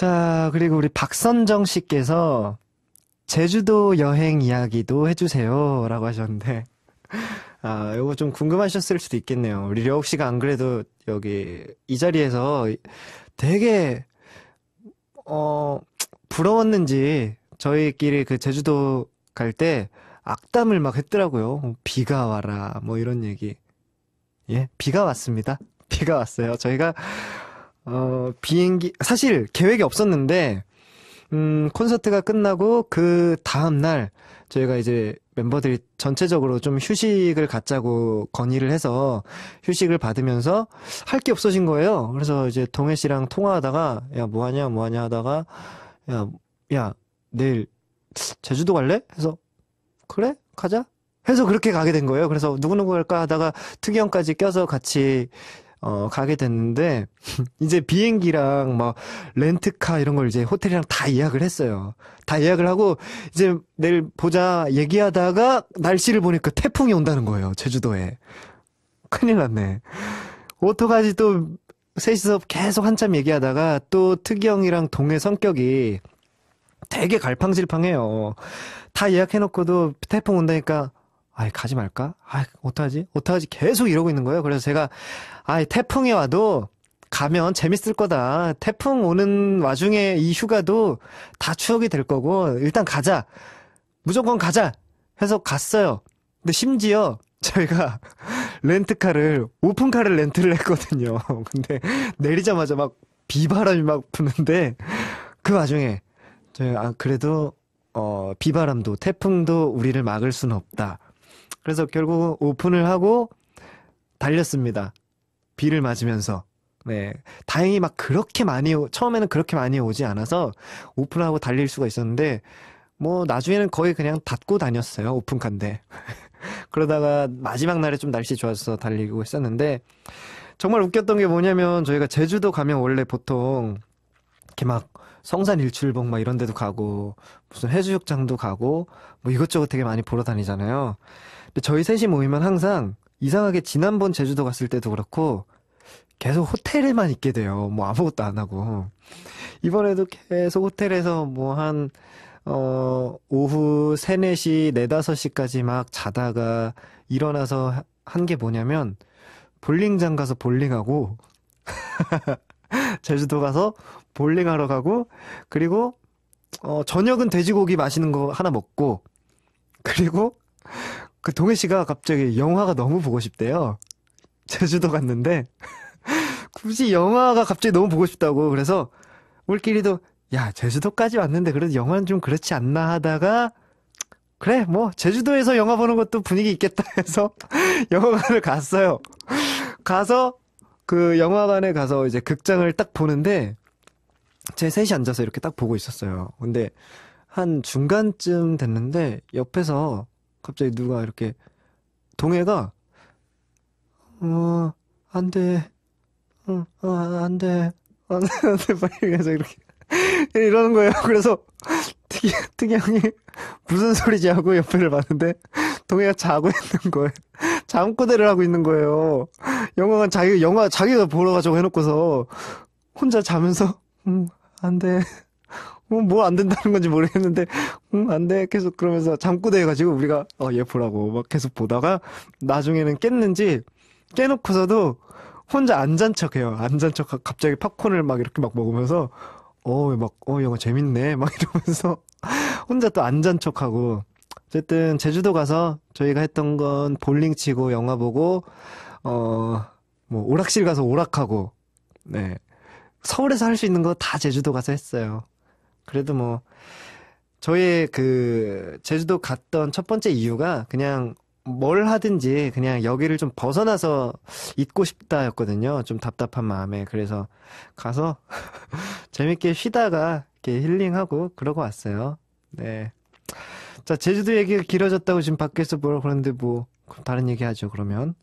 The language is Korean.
자, 그리고 우리 박선정 씨께서 제주도 여행 이야기도 해주세요. 라고 하셨는데, 아, 이거 좀 궁금하셨을 수도 있겠네요. 우리 려욱 씨가 안 그래도 여기 이 자리에서 되게, 어, 부러웠는지 저희끼리 그 제주도 갈 때 악담을 막 했더라고요. 비가 와라, 뭐 이런 얘기. 예, 비가 왔습니다. 비가 왔어요. 저희가, 어, 비행기, 사실 계획이 없었는데, 음, 콘서트가 끝나고 그 다음날 저희가 이제 멤버들이 전체적으로 좀 휴식을 갖자고 건의를 해서 휴식을 받으면서 할 게 없어진 거예요. 그래서 이제 동해 씨랑 통화하다가 야, 뭐 하냐, 뭐 하냐 하다가 야, 야, 내일 제주도 갈래? 해서 그래? 가자. 해서 그렇게 가게 된 거예요. 그래서 누구누구 갈까 하다가 특이 형까지 껴서 같이 어, 가게 됐는데, 이제 비행기랑 막 렌트카 이런 걸 이제 호텔이랑 다 예약을 했어요. 다 예약을 하고, 이제 내일 보자 얘기하다가 날씨를 보니까 태풍이 온다는 거예요. 제주도에. 큰일 났네. 어떡하지 또 셋이서 계속 한참 얘기하다가 또 특이 형이랑 동해 성격이 되게 갈팡질팡해요. 다 예약해놓고도 태풍 온다니까 아이 가지 말까? 아 어떡하지? 어떡하지? 계속 이러고 있는 거예요. 그래서 제가 아이 태풍이 와도 가면 재밌을 거다. 태풍 오는 와중에 이 휴가도 다 추억이 될 거고 일단 가자. 무조건 가자. 해서 갔어요. 근데 심지어 저희가 렌트카를 오픈카를 렌트를 했거든요. 근데 내리자마자 막 비바람이 막 부는데 그 와중에 저희 아 그래도 어 비바람도 태풍도 우리를 막을 수는 없다. 그래서 결국 오픈을 하고 달렸습니다. 비를 맞으면서. 네. 다행히 막 그렇게 많이, 오, 처음에는 그렇게 많이 오지 않아서 오픈하고 달릴 수가 있었는데, 뭐, 나중에는 거의 그냥 닫고 다녔어요. 오픈칸데. 그러다가 마지막 날에 좀 날씨 좋아서 달리고 있었는데, 정말 웃겼던 게 뭐냐면, 저희가 제주도 가면 원래 보통, 이렇게 막, 성산 일출봉 막 이런 데도 가고, 무슨 해수욕장도 가고, 뭐 이것저것 되게 많이 보러 다니잖아요. 근데 저희 셋이 모이면 항상 이상하게 지난번 제주도 갔을 때도 그렇고 계속 호텔에만 있게 돼요. 뭐 아무것도 안 하고. 이번에도 계속 호텔에서 뭐 한, 어, 오후 3, 4시, 4, 5시까지 막 자다가 일어나서 한 게 뭐냐면 볼링장 가서 볼링하고 제주도 가서 볼링하러 가고 그리고 어, 저녁은 돼지고기 맛있는 거 하나 먹고 그리고 그 동해 씨가 갑자기 영화가 너무 보고 싶대요. 제주도 갔는데 굳이 영화가 갑자기 너무 보고 싶다고 그래서 우리끼리도 야 제주도까지 왔는데 그래도 영화는 좀 그렇지 않나 하다가 그래 뭐 제주도에서 영화 보는 것도 분위기 있겠다 해서 영화관을 갔어요. 가서 그 영화관에 가서 이제 극장을 딱 보는데 제 셋이 앉아서 이렇게 딱 보고 있었어요. 근데 한 중간쯤 됐는데 옆에서 갑자기 누가 이렇게 동해가 어, 안 돼. 어, 어, 안 돼. 안 돼, 안 돼. 막 이래서 이렇게 이러는 거예요. 그래서 특이, 특이 형이 무슨 소리지 하고 옆에를 봤는데 동해가 자고 있는 거예요. 잠꼬대를 하고 있는 거예요. 영화관 자기 영화 자기가 보러 가자고 해놓고서 혼자 자면서 음, 안 돼. 뭐, 뭐안 된다는 건지 모르겠는데, 응, 안 돼. 계속 그러면서 잠꼬대 해가지고 우리가, 어, 얘 보라고 막 계속 보다가, 나중에는 깼는지, 깨놓고서도 혼자 안 잔 척해요. 안 잔 척, 갑자기 팝콘을 막 이렇게 막 먹으면서, 어, 막, 어, 영화 재밌네. 막 이러면서, 혼자 또 안 잔 척하고, 어쨌든, 제주도 가서 저희가 했던 건 볼링 치고, 영화 보고, 어, 뭐, 오락실 가서 오락하고, 네. 서울에서 할 수 있는 거 다 제주도 가서 했어요. 그래도 뭐 저의 그 제주도 갔던 첫 번째 이유가 그냥 뭘 하든지 그냥 여기를 좀 벗어나서 있고 싶다였거든요. 좀 답답한 마음에. 그래서 가서 재밌게 쉬다가 이렇게 힐링하고 그러고 왔어요. 네. 자, 제주도 얘기가 길어졌다고 지금 밖에서 뭐라 그러는데 뭐 다른 얘기 하죠, 그러면.